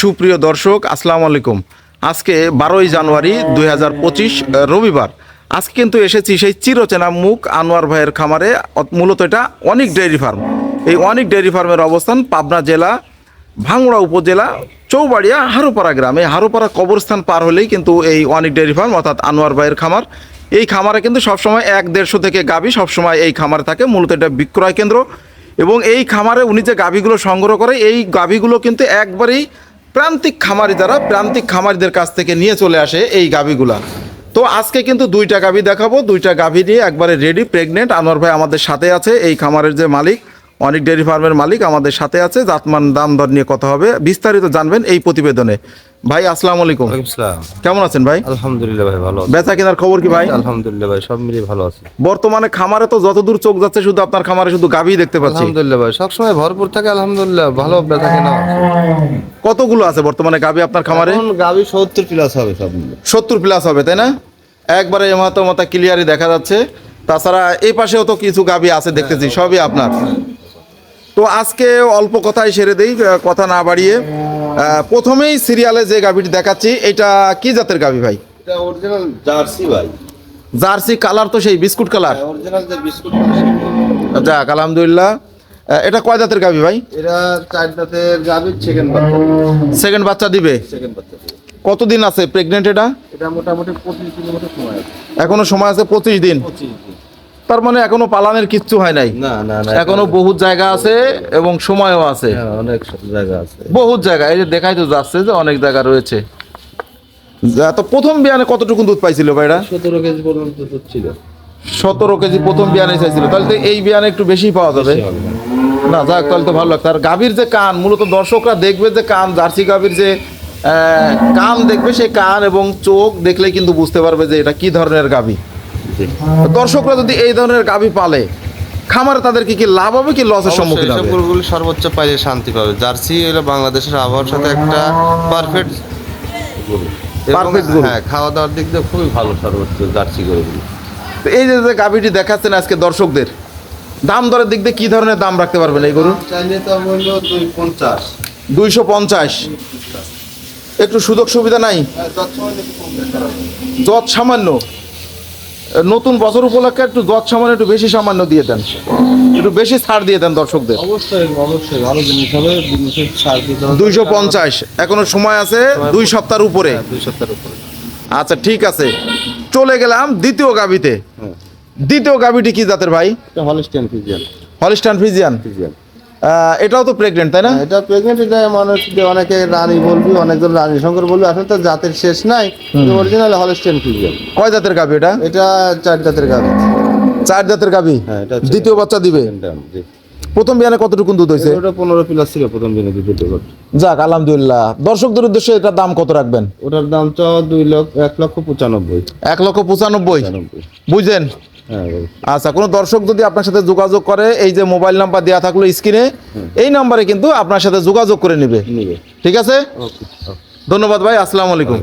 সুপ্রিয় দর্শক, আসসালামু আলাইকুম। আজকে বারোই জানুয়ারি দু হাজার পঁচিশ রবিবার। আজকে কিন্তু এসেছি সেই চিরচেনা মুখ আনোয়ার ভাইয়ের খামারে মূলত এটা অনেক ডেয়ারি ফার্ম। এই অনেক ডেয়ারি ফার্মের অবস্থান পাবনা জেলা, ভাঙড়া উপজেলা, চৌবাড়িয়া হারোপাড়া গ্রামে। হারোপাড়া কবরস্থান পার হলেই কিন্তু এই অনেক ডেয়ারি ফার্ম, অর্থাৎ আনোয়ার ভাইয়ের খামার। এই খামারে কিন্তু সবসময় এক দেড়শো থেকে গাভী সবসময় এই খামারে থাকে, মূলত এটা বিক্রয় কেন্দ্র। এবং এই খামারে উনি যে গাভীগুলো সংগ্রহ করে, এই গাভীগুলো কিন্তু একবারেই প্রান্তিক খামারি যারা, প্রান্তিক খামারিদের কাছ থেকে নিয়ে চলে আসে এই গাভীগুলা। তো আজকে কিন্তু দুইটা গাভী দেখাবো। দুইটা গাভী নিয়ে একবারে রেডি প্রেগনেন্ট আনোয়ার ভাই আমাদের সাথে আছে, এই খামারের যে মালিক, অনেক ডেয়ারি ফার্মের মালিক আমাদের সাথে আছে। জাতমান দাম দর নিয়ে কথা হবে। বিস্তারিত জানবেন এই প্রতিবেদনে। ভাই আসসালামু আলাইকুম। কেমন আছেন ভাই? আলহামদুলিল্লাহ ভাই ভালো বেচা কেনার খবর কি ভাই? আলহামদুলিল্লাহ ভাই সব মিলিয়ে ভালো আছে। বর্তমানে খামারে তো যতদূর চোখ যাচ্ছে শুধু আপনার খামারে শুধু গাভী দেখতে পাচ্ছি। আলহামদুলিল্লাহ ভাই সবসময় ভরপুর থাকে আলহামদুলিল্লাহ ভালো বেচা কেনা কতগুলো আছে বর্তমানে গাভী আপনার খামারে? এখন গাবি সত্তর প্লাস হবে সব মিলে সত্তর প্লাস হবে তাই না? একবারে এমাতো মাতা ক্লিয়ারই দেখা যাচ্ছে। তাছাড়া এই পাশেও তো কিছু গাবি আছে দেখতেছি সবই আপনার। তো আজকে অল্প কথাই সেরে দেই কথা না বাড়িয়ে। প্রথমেই সিরিয়ালে যে গাভীটি দেখাচ্ছি এটা কি জাতের গাবি ভাই? এটা অরিজিনাল জার্সি ভাই। জার্সি কালার তো সেই বিস্কুট কালার। অরিজিনাল যে বিস্কুট যাক আলহামদুলিল্লাহ। এটা কয় জাতের গাবি ভাই? চার সেকেন্ড বাচ্চা। সেকেন্ড বাচ্চা দিবে? সেকেন্ড বাচ্চা কতদিন আছে প্রেগনেন্ট এটা? এটা মোটামুটি পঁচিশ দিনের মতো সময় আছে। এখনও সময় আছে পঁচিশ দিন। পঁচিশ দিন। তার মানে এখনও পালানের কিচ্ছু হয় নাই? এখনও বহুত জায়গা আছে এবং সময়ও আছে। হ্যাঁ, অনেক জায়গা আছে। বহুত জায়গা। এই যে দেখাই তো যাচ্ছে যে অনেক জায়গা রয়েছে। তো প্রথম বিয়ানে কতটুকু দুধ পাইছিল ভাইরা? সতেরো কেজি পর্যন্ত দুধ ছিল। সতেরো কেজি প্রথম বিয়ানে চাইছিল। তাহলে তো এই বিয়ানে একটু বেশি পাওয়া যাবে। না যাক তাহলে তো ভালো লাগতো আর গাভীর যে কান মূলত দর্শকরা দেখবে যে কান জার্সি গাভীর যে আহ, কান দেখবে সেই কান এবং চোখ দেখলে কিন্তু বুঝতে পারবে যে এটা কি ধরনের গাভী। দর্শকরা যদি এই ধরনের গাভী পালে খামারে তাদের কি কি লাভ হবে কি লসের সম্মুখীন হবে? গরুগুলো সর্বোচ্চ পাইলে শান্তি পাবে। জার্সি হলো বাংলাদেশের আবহাওয়ার সাথে একটা পারফেক্ট গরু। গরু। হ্যাঁ খাওয়া দাওয়ার দিক দিয়ে খুবই ভালো সর্বোচ্চ জার্সি গরুগুলো। তো এই যে যে গাভীটি দেখাচ্ছেন আজকে দর্শকদের দাম দরের দিক দিয়ে কি ধরনের দাম রাখতে পারবেন এই গরু? চাইলে তো মূল্য দুই পঞ্চাশ। দুইশো পঞ্চাশ। একটু সুযোগ সুবিধা নাই? যত সামান্য। নতুন বছর উপলক্ষে একটু যত সামান্য একটু বেশি সামান্য দিয়ে দেন। একটু বেশি ছাড় দিয়ে দেন দর্শকদের। অবশ্যই অবশ্যই ভালো জিনিস হবে জিনিসের দিতে দুইশো পঞ্চাশ এখনও সময় আছে দুই সপ্তাহের উপরে। হ্যাঁ, দুই সপ্তাহের উপরে। আচ্ছা ঠিক আছে। চলে গেলাম দ্বিতীয় গাবিতে হ্যাঁ। দ্বিতীয় গাবিটি কি জাতের ভাই? এটা Holstein Friesian Holstein Friesian Friesian এটাও তো প্রেগনেন্ট তাই না? এটা প্রেগনেন্ট এটা মানুষ অনেকে রানী বলবি অনেকজন রানী শঙ্কর বলবি আসলে তো জাতের শেষ নাই অরিজিনাল হলিস্টিয়ান ফিজিয়ান কয় জাতের গাবি এটা? এটা চার জাতের গাবি। চার জাতের গাবি? হ্যাঁ, দ্বিতীয় বাচ্চা দিবে? প্রথম বিয়ানে কতটুকু দুধ হয়েছে? ওটা পনেরো প্লাস ছিল প্রথম দুটো করে যাক আলহামদুলিল্লাহ। দর্শকদের উদ্দেশ্যে এটার দাম কত রাখবেন? ওটার দাম তো দুই লক্ষ এক লক্ষ পঁচানব্বই। এক লক্ষ পঁচানব্বই। বুঝলেন? হ্যাঁ আচ্ছা কোনো দর্শক যদি আপনার সাথে যোগাযোগ করে এই যে মোবাইল নাম্বার দেওয়া থাকল স্ক্রিনে এই নাম্বারে কিন্তু আপনার সাথে যোগাযোগ করে নেবে। নিবে। ঠিক আছে? ধন্যবাদ ভাই আসসালামু আলাইকুম।